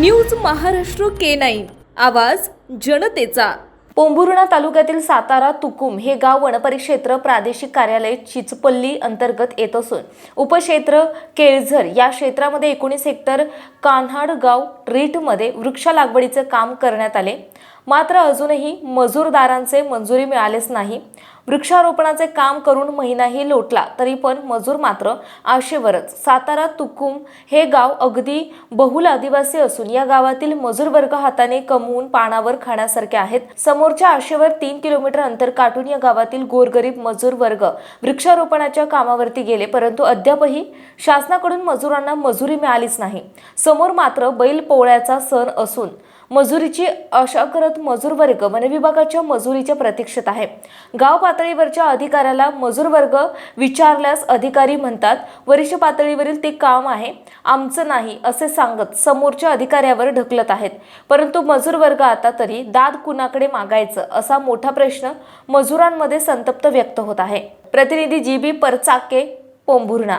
News Maharashtra K nine. आवाज जनतेचा. पोंभुर्णा तालुक्यातील सातारा तुकुम हे गाव वनपरिक्षेत्र प्रादेशिक कार्यालय चिचपल्ली अंतर्गत येत असून उपक्षेत्र केळझर या क्षेत्रामध्ये एकोणीस हेक्टर कान्हाडगाव रीटमध्ये वृक्ष लागवडीचं काम करण्यात आले. मात्र अजूनही मजूरदारांचे मंजुरी मिळालेच नाही. वृक्षारोपणाचे काम करून महिनाही लोटला तरी पण मजूर मात्र आशेवरच. सातारा तुकुम हे गाव अगदी बहुल आदिवासी असून या गावातील मजूर वर्ग हाताने कमवून पानावर खाण्यासारखे आहेत. समोरच्या आशेवर तीन किलोमीटर अंतर काटून या गावातील गोरगरीब मजूर वर्ग वृक्षारोपणाच्या कामावरती गेले परंतु अद्यापही शासनाकडून मजुरांना मजुरी मिळालीच नाही. समोर मात्र बैल पोळ्याचा सण असून मजुरीची आशा करत मजूर वर्ग वनविभागाच्या मजुरीच्या प्रतीक्षेत आहे. गाव पातळीवरच्या अधिकाऱ्याला मजूर वर्ग विचारल्यास अधिकारी म्हणतात वरिष्ठ पातळीवरील ते काम आहे आमचं नाही असे सांगत समोरच्या अधिकाऱ्यावर ढकलत आहेत. परंतु मजूर वर्ग आता तरी दाद कुणाकडे मागायचं असा मोठा प्रश्न मजुरांमध्ये संतप्त व्यक्त होत आहे. प्रतिनिधी जी. बी. परचाके पोंभुर्णा